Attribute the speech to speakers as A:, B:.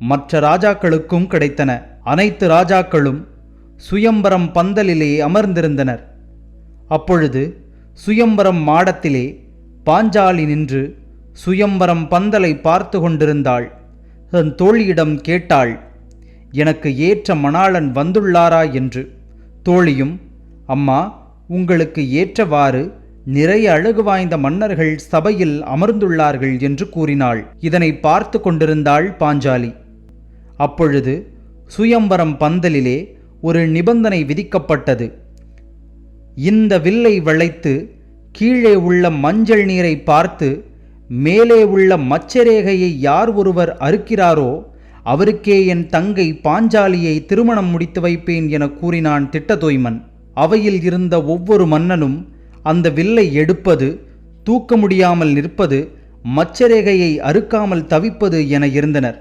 A: மற்ற ராஜாக்களுக்கும் கிடைத்தன. அனைத்து ராஜாக்களும் சுயம்பரம் பந்தலிலே அமர்ந்திருந்தனர். அப்பொழுது சுயம்பரம் மாடத்திலே பாஞ்சாலி நின்று சுயம்பரம் பந்தலை பார்த்து கொண்டிருந்தாள். தன் தோழியிடம் கேட்டாள் எனக்கு ஏற்ற மணாளன் வந்துள்ளாரா? என்று. தோழியும் அம்மா உங்களுக்கு ஏற்றவாறு நிறைய அழகு வாய்ந்த மன்னர்கள் சபையில் அமர்ந்துள்ளார்கள் என்று கூறினாள். இதனை பார்த்து கொண்டிருந்தாள் பாஞ்சாலி. அப்பொழுது சுயம்பரம் பந்தலிலே ஒரு நிபந்தனை விதிக்கப்பட்டது. இந்த வில்லை வளைத்து கீழே உள்ள மஞ்சள் நீரை பார்த்து மேலே உள்ள மச்சரேகையை யார் ஒருவர் அறுக்கிறாரோ அவருக்கே என் தங்கை பாஞ்சாலியை திருமணம் முடித்து வைப்பேன் என கூறினான் திட்டதோய்மன். அவையில் இருந்த ஒவ்வொரு மன்னனும் அந்த வில்லை எடுப்பது தூக்க முடியாமல் நிற்பது மச்சரேகையை அறுக்காமல் தவிப்பது என இருந்தனர்.